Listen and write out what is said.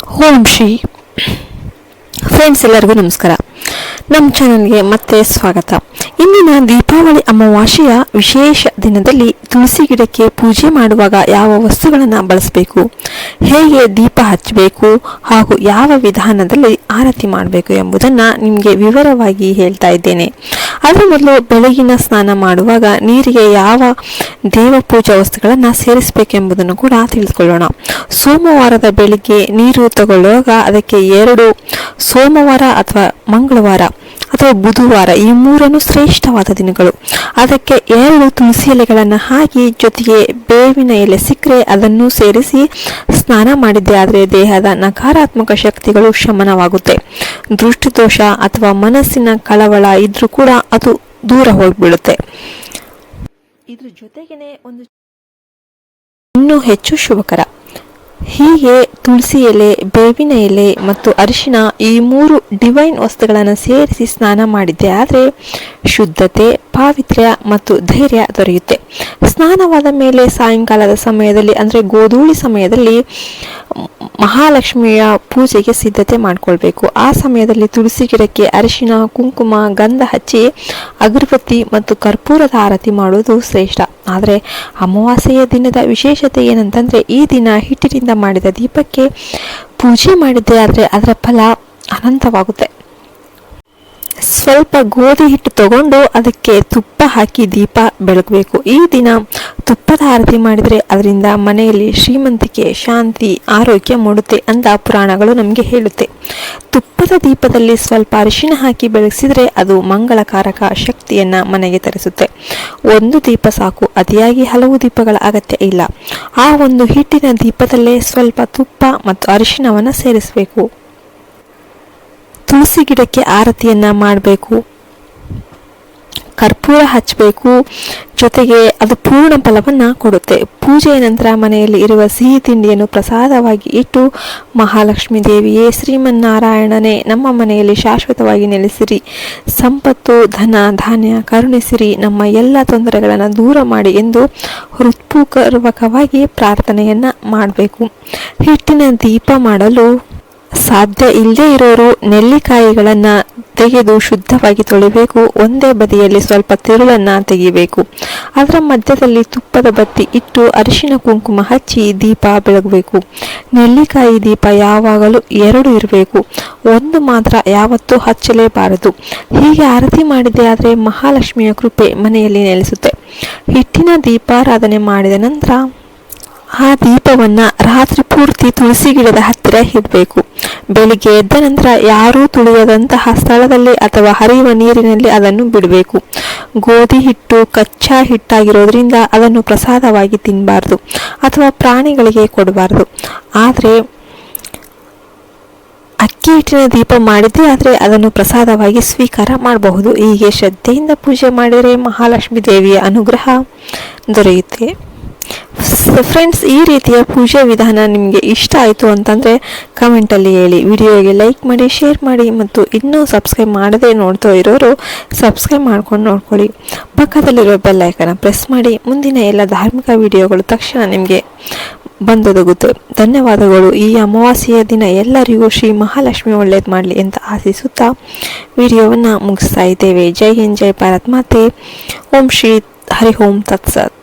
ಓಂ Shri. Friends ಎಲ್ಲರಿಗೂ ನಮಸ್ಕಾರ. ನಮ್ಮ ಚಾನಲ್ಗೆ ಮತ್ತೆ ಸ್ವಾಗತ. ಇಂದಿನ ದೀಪಾವಳಿ ಅಮಾವಾಸ್ಯೆಯ ವಿಶೇಷ ದಿನದಲ್ಲಿ ತುಳಸಿ ಗಿಡಕ್ಕೆ ಪೂಜೆ ಮಾಡುವಾಗ ಯಾವ ವಸ್ತುಗಳನ್ನು ಬಳಸಬೇಕು? ಹೇಗೆ ದೀಪ ಹಚ್ಚಬೇಕು? ಹಾಗೂ ಯಾವ ವಿಧಾನದಲ್ಲಿ ಆರತಿ ಮಾಡಬೇಕು ಎಂಬುದನ್ನು ನಿಮಗೆ ವಿವರವಾಗಿ ಹೇಳ್ತಾ ಇದ್ದೇನೆ. ಅದರ ಮೊದಲು ಬೆಳಗಿನ ಸ್ನಾನ ಮಾಡುವಾಗ ನೀರಿಗೆ ಯಾವ ದೇವ ಪೂಜಾ ವಸ್ತುಗಳನ್ನು ಸೇರಿಸಬೇಕೆಂಬುದನ್ನು ಕೂಡ ತಿಳಿದುಕೊಳ್ಳೋಣ. ಸೋಮವಾರದ ಬೆಳಿಗ್ಗೆ ನೀರು ತಗೊಳ್ಳುವಾಗ ಅದಕ್ಕೆ ಎರಡು ಸೋಮವಾರ ಅಥವಾ ಮಂಗಳವಾರ ಅಥವಾ ಬುಧವಾರ ಈ ಮೂರನ್ನು ಶ್ರೇಷ್ಠವಾದ ದಿನಗಳು. ಅದಕ್ಕೆ ಎರಡು ತುಳಸಿ ಎಲೆಗಳನ್ನು ಹಾಕಿ ಜೊತೆಗೆ ಬೇವಿನ ಎಲೆ ಸಿಕ್ಕರೆ ಅದನ್ನು ಸೇರಿಸಿ ಸ್ನಾನ ಮಾಡಿದ್ದೆ. ಆದರೆ ದೇಹದ ನಕಾರಾತ್ಮಕ ಶಕ್ತಿಗಳು ಶಮನವಾಗುತ್ತೆ. ದೃಷ್ಟಿದೋಷ ಅಥವಾ ಮನಸ್ಸಿನ ಕಳವಳ ಇದ್ರೂ ಕೂಡ ಅದು ದೂರ ಹೋಗ್ಬಿಡುತ್ತೆ. ಇದ್ರ ಜೊತೆಗೇನೆ ಒಂದು ಇನ್ನೂ ಹೆಚ್ಚು ಶುಭಕರ. ಹೀಗೆ ತುಳಸಿ ಎಲೆ, ಬೇವಿನ ಎಲೆ ಮತ್ತು ಅರಿಶಿನ ಈ ಮೂರು ಡಿವೈನ್ ವಸ್ತುಗಳನ್ನು ಸೇರಿಸಿ ಸ್ನಾನ ಮಾಡಿದ್ದೆ. ಆದರೆ ಶುದ್ಧತೆ, ಪಾವಿತ್ರ್ಯ ಮತ್ತು ಧೈರ್ಯ ದೊರೆಯುತ್ತೆ. ಸ್ನಾನವಾದ ಮೇಲೆ ಸಾಯಂಕಾಲದ ಸಮಯದಲ್ಲಿ, ಅಂದರೆ ಗೋಧೂಳಿ ಸಮಯದಲ್ಲಿ, ಮಹಾಲಕ್ಷ್ಮಿಯ ಪೂಜೆಗೆ ಸಿದ್ಧತೆ ಮಾಡಿಕೊಳ್ಬೇಕು. ಆ ಸಮಯದಲ್ಲಿ ತುಳಸಿ ಗಿಡಕ್ಕೆ ಅರಿಶಿನ ಕುಂಕುಮ, ಗಂಧ ಹಚ್ಚಿ, ಅಗರಬತ್ತಿ ಮತ್ತು ಕರ್ಪೂರದ ಆರತಿ ಮಾಡುವುದು ಶ್ರೇಷ್ಠ. ಆದರೆ ಅಮಾವಾಸ್ಯೆಯ ದಿನದ ವಿಶೇಷತೆ ಏನಂತಂದರೆ ಈ ದಿನ ಹಿಟ್ಟಿನಿಂದ ಮಾಡಿದ ದೀಪಕ್ಕೆ ಪೂಜೆ ಮಾಡಿದ್ದೆ ಆದರೆ ಅದರ ಫಲ ಅನಂತವಾಗುತ್ತೆ. ಸ್ವಲ್ಪ ಗೋಧಿ ಹಿಟ್ಟು ತಗೊಂಡು ಅದಕ್ಕೆ ತುಪ್ಪ ಹಾಕಿ ದೀಪ ಬೆಳಗಬೇಕು. ಈ ದಿನ ತುಪ್ಪದ ಆರತಿ ಮಾಡಿದರೆ ಅದರಿಂದ ಮನೆಯಲ್ಲಿ ಶ್ರೀಮಂತಿಕೆ, ಶಾಂತಿ, ಆರೋಗ್ಯ ಮೂಡುತ್ತೆ ಅಂತ ಪುರಾಣಗಳು ನಮಗೆ ಹೇಳುತ್ತೆ. ತುಪ್ಪದ ದೀಪದಲ್ಲಿ ಸ್ವಲ್ಪ ಅರಿಶಿನ ಹಾಕಿ ಬೆಳಗಿಸಿದರೆ ಅದು ಮಂಗಳಕಾರಕ ಶಕ್ತಿಯನ್ನು ಮನೆಗೆ ತರಿಸುತ್ತೆ. ಒಂದು ದೀಪ ಸಾಕು, ಅತಿಯಾಗಿ ಹಲವು ದೀಪಗಳ ಅಗತ್ಯ ಇಲ್ಲ. ಆ ಒಂದು ಹಿಟ್ಟಿನ ದೀಪದಲ್ಲೇ ಸ್ವಲ್ಪ ತುಪ್ಪ ಮತ್ತು ಅರಿಶಿನವನ್ನು ಸೇರಿಸಬೇಕು. ತುಳಸಿ ಗಿಡಕ್ಕೆ ಆರತಿಯನ್ನ ಮಾಡಬೇಕು. ಕರ್ಪೂರ ಹಚ್ಚಬೇಕು ಜೊತೆಗೆ ಅದು ಪೂರ್ಣ ಫಲವನ್ನು ಕೊಡುತ್ತೆ. ಪೂಜೆಯ ನಂತರ ಮನೆಯಲ್ಲಿ ಇರುವ ಸಿಹಿ ತಿಂಡಿಯನ್ನು ಪ್ರಸಾದವಾಗಿ ಇಟ್ಟು ಮಹಾಲಕ್ಷ್ಮಿ ದೇವಿಯೇ, ಶ್ರೀಮನ್ನಾರಾಯಣನೇ, ನಮ್ಮ ಮನೆಯಲ್ಲಿ ಶಾಶ್ವತವಾಗಿ ನೆಲೆಸಿರಿ. ಸಂಪತ್ತು, ಧನ, ಧಾನ್ಯ ಕರುಣಿಸಿರಿ. ನಮ್ಮ ಎಲ್ಲ ತೊಂದರೆಗಳನ್ನು ದೂರ ಮಾಡಿ ಎಂದು ಹೃತ್ಪೂರ್ವಕವಾಗಿ ಪ್ರಾರ್ಥನೆಯನ್ನು ಮಾಡಬೇಕು. ಹಿಟ್ಟಿನ ದೀಪ ಮಾಡಲು ಸಾಧ್ಯ ಇಲ್ಲದೇ ಇರೋರು ನೆಲ್ಲಿಕಾಯಿಗಳನ್ನು ತೆಗೆದು ಶುದ್ಧವಾಗಿ ತೊಳಿಬೇಕು. ಒಂದೇ ಬದಿಯಲ್ಲಿ ಸ್ವಲ್ಪ ತಿರುಳನ್ನು ತೆಗಿಬೇಕು. ಅದರ ಮಧ್ಯದಲ್ಲಿ ತುಪ್ಪದ ಬತ್ತಿ ಇಟ್ಟು ಅರಿಶಿನ ಕುಂಕುಮ ಹಚ್ಚಿ ದೀಪ ಬೆಳಗಬೇಕು. ನೆಲ್ಲಿಕಾಯಿ ದೀಪ ಯಾವಾಗಲೂ ಎರಡು ಇರಬೇಕು. ಒಂದು ಮಾತ್ರ ಯಾವತ್ತೂ ಹಚ್ಚಲೇಬಾರದು. ಹೀಗೆ ಆರತಿ ಮಾಡಿದೆ ಆದರೆ ಮಹಾಲಕ್ಷ್ಮಿಯ ಕೃಪೆ ಮನೆಯಲ್ಲಿ ನೆಲೆಸುತ್ತೆ. ಹಿಟ್ಟಿನ ದೀಪಾರಾಧನೆ ಮಾಡಿದ ನಂತರ ಆ ದೀಪವನ್ನು ರಾತ್ರಿ ಪೂರ್ತಿ ತುಳಸಿ ಗಿಡದ ಹತ್ತಿರ ಇಡಬೇಕು. ಬೆಳಿಗ್ಗೆ ಎದ್ದ ನಂತರ ಯಾರೂ ತುಳಿಯದಂತಹ ಸ್ಥಳದಲ್ಲಿ ಅಥವಾ ಹರಿಯುವ ನೀರಿನಲ್ಲಿ ಅದನ್ನು ಬಿಡಬೇಕು. ಗೋಧಿ ಹಿಟ್ಟು, ಕಚ್ಚಾ ಹಿಟ್ಟಾಗಿರೋದ್ರಿಂದ ಅದನ್ನು ಪ್ರಸಾದವಾಗಿ ತಿನ್ನಬಾರ್ದು ಅಥವಾ ಪ್ರಾಣಿಗಳಿಗೆ ಕೊಡಬಾರ್ದು. ಆದರೆ ಅಕ್ಕಿ ಹಿಟ್ಟಿನ ದೀಪ ಮಾಡಿದ್ದೇ ಆದರೆ ಅದನ್ನು ಪ್ರಸಾದವಾಗಿ ಸ್ವೀಕಾರ ಮಾಡಬಹುದು. ಹೀಗೆ ಶ್ರದ್ಧೆಯಿಂದ ಪೂಜೆ ಮಾಡಿದರೆ ಮಹಾಲಕ್ಷ್ಮಿ ದೇವಿಯ ಅನುಗ್ರಹ ದೊರೆಯುತ್ತೆ. ಫ್ರೆಂಡ್ಸ್ ಈ ರೀತಿಯ ಪೂಜೆ ವಿಧಾನ ನಿಮಗೆ ಇಷ್ಟ ಆಯಿತು ಅಂತಂದರೆ ಕಮೆಂಟಲ್ಲಿ ಹೇಳಿ. ವಿಡಿಯೋಗೆ ಲೈಕ್ ಮಾಡಿ ಶೇರ್ ಮಾಡಿ ಮತ್ತು ಇನ್ನೂ ಸಬ್ಸ್ಕ್ರೈಬ್ ಮಾಡದೇ ನೋಡ್ತಾ ಇರೋರು ಸಬ್ಸ್ಕ್ರೈಬ್ ಮಾಡ್ಕೊಂಡು ನೋಡ್ಕೊಳ್ಳಿ. ಪಕ್ಕದಲ್ಲಿರೋ ಬೆಲ್ಲೈಕನ ಪ್ರೆಸ್ ಮಾಡಿ. ಮುಂದಿನ ಎಲ್ಲ ಧಾರ್ಮಿಕ ವಿಡಿಯೋಗಳು ತಕ್ಷಣ ನಿಮಗೆ ಬಂದೊದಗುತ್ತೆ. ಧನ್ಯವಾದಗಳು. ಈ ಅಮಾವಾಸ್ಯೆಯ ದಿನ ಎಲ್ಲರಿಗೂ ಶ್ರೀ ಮಹಾಲಕ್ಷ್ಮಿ ಒಳ್ಳೇದು ಮಾಡಲಿ ಅಂತ ಆಶಿಸುತ್ತಾ ವಿಡಿಯೋವನ್ನು ಮುಗಿಸ್ತಾ ಇದ್ದೇವೆ. ಜೈ ಹಿಂದ್, ಜೈ ಭಾರತ್. ಮಾತೆ. ಓಂ ಶ್ರೀ ಹರಿ ಓಂ ತತ್ಸತ್.